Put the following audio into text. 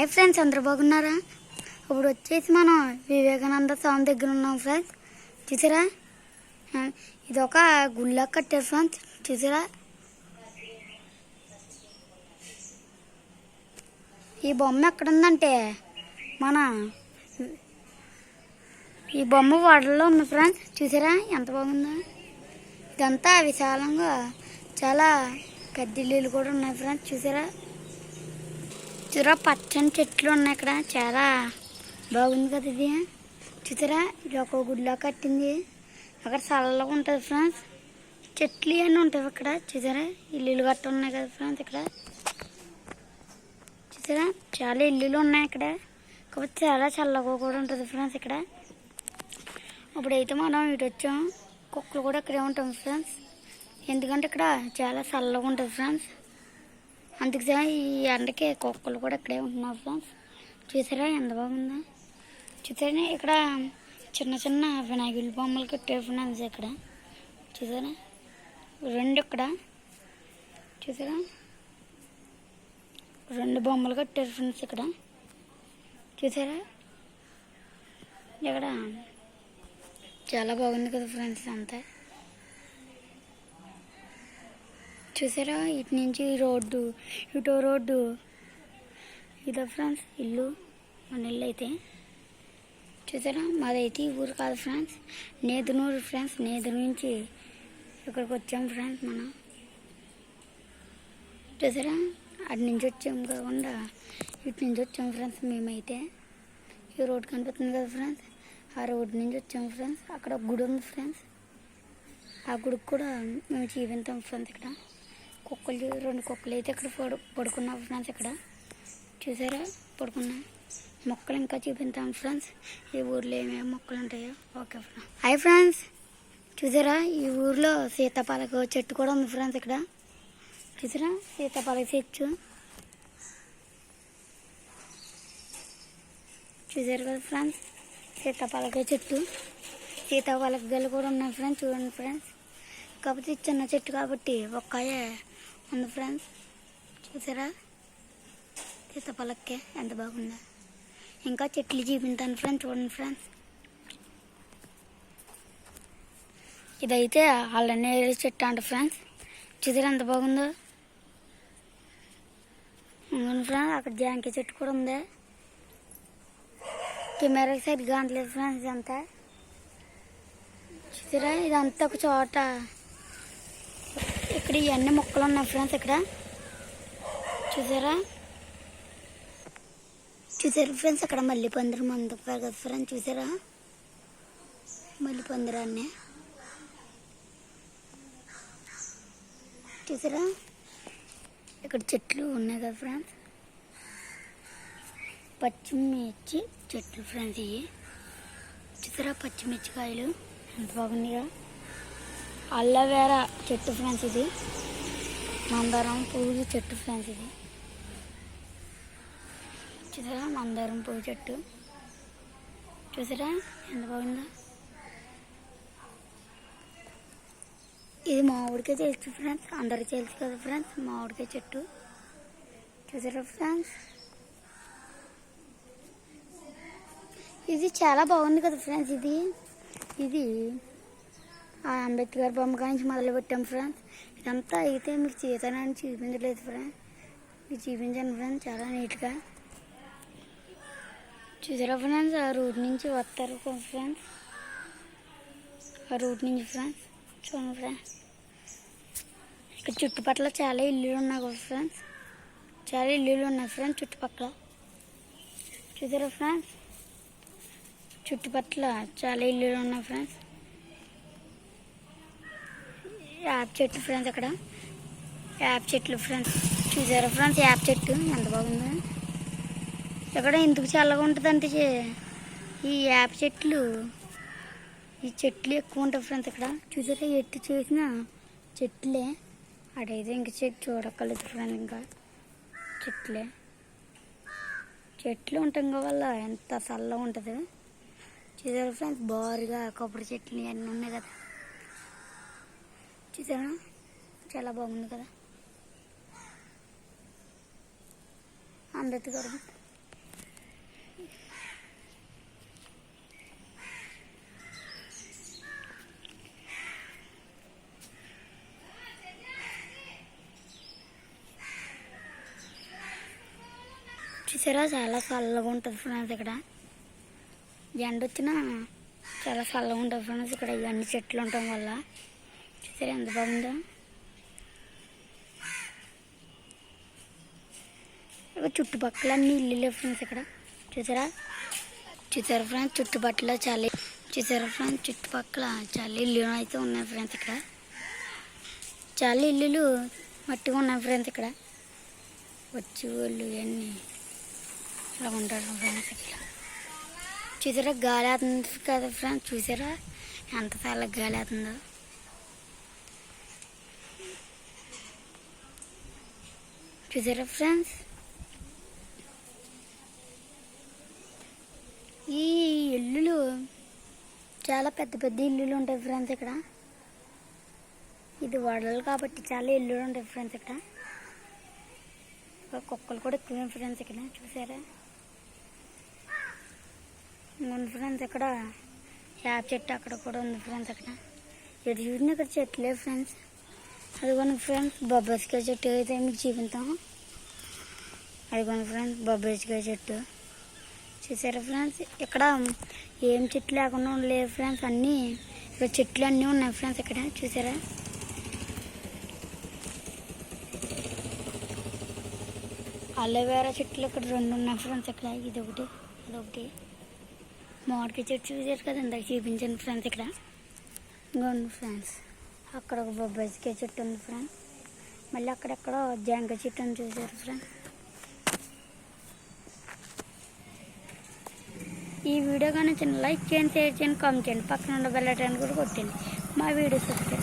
Hi friends అందరూ బాగున్నారా? ఇప్పుడు వచ్చేసి మనం వివేకానంద స్వామి దగ్గర ఉన్నాం ఫ్రెండ్స్ చూసారా? ఇది ఒక గుళ్ళ కట్టారు ఫ్రెండ్స్ చూసారా? ఈ బొమ్మ ఎక్కడుందంటే మన ఈ బొమ్మ వాడలో ఉంది ఫ్రెండ్స్ చూసారా? ఎంత బాగుందో. ఇదంతా విశాలంగా చాలా పెద్ద ఇల్లులు కూడా ఉన్నాయి ఫ్రెండ్స్ చూసారా? చూరా పచ్చని చెట్లు ఉన్నాయి ఇక్కడ. చాలా బాగుంది కదా ఇది. చూసారా ఇది ఒక గుడిలో కట్టింది. అక్కడ చల్లగా ఉంటుంది ఫ్రెండ్స్. చెట్లు ఇవన్నీ ఉంటాయి ఇక్కడ. చూసారా ఇల్లులు గట్ట ఉన్నాయి కదా ఫ్రెండ్స్ ఇక్కడ. చూసారా చాలా ఇల్లులు ఉన్నాయి ఇక్కడ. కాబట్టి చాలా చల్లగా కూడా ఉంటుంది ఫ్రెండ్స్ ఇక్కడ. ఇప్పుడైతే మనం ఇటు వచ్చాం. కుక్కలు కూడా ఇక్కడే ఉంటాం ఫ్రెండ్స్. ఎందుకంటే ఇక్కడ చాలా చల్లగా ఉంటుంది ఫ్రెండ్స్. అందుకే ఈ ఎండకి కుక్కలు కూడా ఇక్కడే ఉంటున్నారు ఫ్రెండ్స్. చూసారా ఎంత బాగుందో. చూసారా ఇక్కడ చిన్న చిన్న వినాయకుడి బొమ్మలు కట్టారు ఫ్రెండ్స్ ఇక్కడ. చూసారా? రెండు ఇక్కడ. చూసారా? రెండు బొమ్మలు కట్టారు ఫ్రెండ్స్ ఇక్కడ. చూసారా? ఇక్కడ చాలా బాగుంది కదా ఫ్రెండ్స్ అంతా. చూసారా? ఇటు నుంచి రోడ్డు ఇటో రోడ్డు. ఇదో ఫ్రెండ్స్ ఇల్లు. మన ఇల్లు అయితే. చూసారా? మాదైతే ఈ ఊరు కాదు ఫ్రెండ్స్. నేదునూరు ఫ్రెండ్స్ నేదు నుంచి ఇక్కడికి వచ్చాం ఫ్రెండ్స్ మనం. చూసారా? అటు నుంచి వచ్చాం కాకుండా ఇటు నుంచి వచ్చాం ఫ్రెండ్స్ మేమైతే. ఈ రోడ్ కనిపిస్తుంది కదా ఫ్రెండ్స్? ఆ రోడ్ నుంచి వచ్చాం ఫ్రెండ్స్. అక్కడ ఒక గుడి ఉంది ఫ్రెండ్స్. ఆ గుడికి కూడా మేము చూపించాం ఫ్రెండ్స్ ఇక్కడ. కుక్కలు రెండు కుక్కలు అయితే ఇక్కడ పడు పడుకున్నాం ఫ్రెండ్స్ ఇక్కడ. చూసారా? పడుకున్నా. మొక్కలు ఇంకా చూపిస్తాం ఫ్రెండ్స్ ఈ ఊర్లో ఏమేమి మొక్కలు ఉంటాయో. ఓకే ఫ్రెండ్స్ హాయ్ ఫ్రెండ్స్ చూసారా? ఈ ఊర్లో సీతాపాలక చెట్టు కూడా ఉంది ఫ్రెండ్స్ ఇక్కడ. చూసారా? సీతాపాలక చెట్టు. చూసారు కదా ఫ్రెండ్స్ సీతాపాలక చెట్టు. సీతాపాలక గల్లు కూడా ఉన్నాయి ఫ్రెండ్స్ చూడండి ఫ్రెండ్స్ కాకపోతే చిన్న చెట్టు కాబట్టి ఒక్కాయే ఉంది ఫ్రెండ్స్ చూసారా? సీతాపాలకే ఎంత బాగుందో? ఇంకా చెట్లు చూపించాను ఫ్రెండ్స్ చూడండి ఫ్రెండ్స్. ఇదైతే అల్లనే చెట్టు అంట ఫ్రెండ్స్. చూసారా ఎంత బాగుందో? అవును ఫ్రెండ్స్ అక్కడ జాంకాయ చెట్టు కూడా ఉంది. కెమెరాకి సరిగ్గా అంటలేదు ఫ్రెండ్స్ ఇదంతా. చూసారా? ఇదంతా ఒక చోట ఇక్కడ ఇవన్నీ మొక్కలు ఉన్నాయి ఫ్రెండ్స్ ఇక్కడ. చూసారా? చూసారా ఫ్రెండ్స్? అక్కడ మళ్ళీ పందిరం మంది కదా ఫ్రెండ్స్ చూసారా? మళ్ళీ పందిరాన్ని. చూసారా? ఇక్కడ చెట్లు ఉన్నాయి కదా ఫ్రెండ్స్. పచ్చిమిర్చి చెట్లు ఫ్రెండ్స్ ఇవి. చూసారా? పచ్చిమిర్చికాయలు. ఎంత బాగున్నాయో అల్లవేరా చెట్టు ఫ్రెండ్స్ ఇది. మందారం పువ్వు చెట్టు ఫ్రెండ్స్ ఇది. చూసారా? మందారం పువ్వు చెట్టు. చూసారా? ఎంత బాగుందో. ఇది మామిడికాయ తెలుసు ఫ్రెండ్స్. అందరికి తెలుసు కదా ఫ్రెండ్స్? మామిడికాయ చెట్టు. చూసారా ఫ్రెండ్స్? ఇది చాలా బాగుంది కదా ఫ్రెండ్స్ ఇది. ఇది ఆ అంబేద్కర్ బొమ్మ కాంచి మొదలు పెట్టాం ఫ్రెండ్స్. ఇదంతా అయితే మీకు చేతానని చూపించలేదు ఫ్రెండ్స్. మీకు చూపించాను ఫ్రెండ్స్ చాలా నీట్గా. చూసారా ఫ్రెండ్స్? ఆ రూట్ నుంచి వస్తారు ఫ్రెండ్స్. ఆ రూట్ నుంచి ఫ్రెండ్స్. చూడండి ఫ్రెండ్స్. ఇక్కడ చుట్టుపక్కల చాలా ఇల్లులు ఉన్నాయి కదా ఫ్రెండ్స్. చాలా ఇల్లులు ఉన్నాయి ఫ్రెండ్స్ చుట్టుపక్కల. చూసారా ఫ్రెండ్స్? చుట్టుపక్కల చాలా ఇల్లులు ఉన్నాయి ఫ్రెండ్స్. యాప్ చెట్టు ఫ్రెండ్స్ అక్కడ. యాప్ చెట్లు ఫ్రెండ్స్ చూసారా ఫ్రెండ్స్ యాప్ చెట్టు. ఎంత బాగుందో. ఇక్కడ ఎందుకు చల్లగా ఉంటుందంటే ఈ యాప్ చెట్లు ఈ చెట్లు ఎక్కువ ఉంటాయి ఫ్రెండ్స్ ఇక్కడ చూసారా ఎట్టు చేసిన చెట్లే. అడైతే ఇంక చెట్టు చూడక్కర్లేదు ఫ్రెండ్స్ ఇంకా. చెట్లే. చెట్లు ఉంటాం వల్ల ఎంత చల్లగా ఉంటుంది. చూసారా ఫ్రెండ్స్ బారుగా కొబ్బరి చెట్లు అన్నీ ఉన్నాయి కదా. చూసారా చాలా బాగుంది కదా? అందరిది కూడా చూసారా? చాలా చల్లగా ఉంటుంది ఫ్రెండ్స్ ఇక్కడ. ఎండ వచ్చినా చాలా చల్లగా ఉంటుంది ఫ్రెండ్స్. ఇక్కడ ఇవన్నీ చెట్లు ఉండటం వల్ల. చూసారా ఎంత బాగుందో? చుట్టుపక్కల అన్ని ఇల్లులే ఫ్రెండ్స్ ఇక్కడ. చూసారా? చూసారా ఫ్రెండ్స్? చుట్టుపక్కల చాలా చూసారా ఫ్రెండ్స్? చుట్టుపక్కల చాలా ఇల్లు అయితే ఉన్నాయి ఫ్రెండ్స్ ఇక్కడ. చాలా ఇల్లులు మట్టిగా ఉన్నాయి ఫ్రెండ్స్ ఇక్కడ. వచ్చి వాళ్ళు ఇవన్నీ ఇలా ఉంటారు ఫ్రెండ్స్ ఇక్కడ. చూసారా? గాలి అవుతుంది కదా ఫ్రెండ్స్? చూసారా? ఎంత చాలా గాలి అవుతుందో చూసారా ఫ్రెండ్స్ ఈ ఇల్లులు చాలా పెద్ద పెద్ద ఇల్లులు ఉంటాయి ఫ్రెండ్స్ ఇక్కడ. ఇది వడలు కాబట్టి చాలా ఇల్లులు ఉంటాయి ఫ్రెండ్స్ ఇక్కడ. కుక్కలు కూడా ఎక్కువ ఫ్రెండ్స్ ఇక్కడ చూసారా? ఉంది ఫ్రెండ్స్ ఇక్కడ యాప్ చెట్టు అక్కడ కూడా ఉంది ఫ్రెండ్స్ అక్కడ ఎటు చూసినా ఇక్కడ చెట్లే ఫ్రెండ్స్ అదిగోండి ఫ్రెండ్స్ బొబ్బస్కాయ చెట్టు అయితే మీకు చూపిస్తాం అదిగోండి ఫ్రెండ్స్ బొబ్బస్కాయ చెట్టు చూసారా ఫ్రెండ్స్ ఇక్కడ ఏం చెట్లు లేకుండా లేవు ఫ్రెండ్స్ అన్నీ ఇక్కడ చెట్లు అన్నీ ఉన్నాయి ఫ్రెండ్స్ ఇక్కడ చూసారా అలోవేరా చెట్లు ఇక్కడ రెండు ఉన్నాయి ఫ్రెండ్స్ ఇక్కడ ఇది ఒకటి అదొకటి మామిడికాయ చెట్టు చూసారు కదా ఇందాక చూపించాను ఫ్రెండ్స్ ఇక్కడ ఇంకోండి ఫ్రెండ్స్ అక్కడ ఒక బొబ్బాయికాయ చెట్టు ఉంది ఫ్రెండ్. మళ్ళీ అక్కడెక్కడ జాంకాయ చెట్టు అని చూసారు ఫ్రెండ్. ఈ వీడియో కానీ చిన్న లైక్ చేయండి షేర్ చేయండి కామెంట్ చేయండి. పక్కన ఉన్న బెల్లటాన్ని కూడా కొట్టండి. మా వీడియోస్ వస్తాయి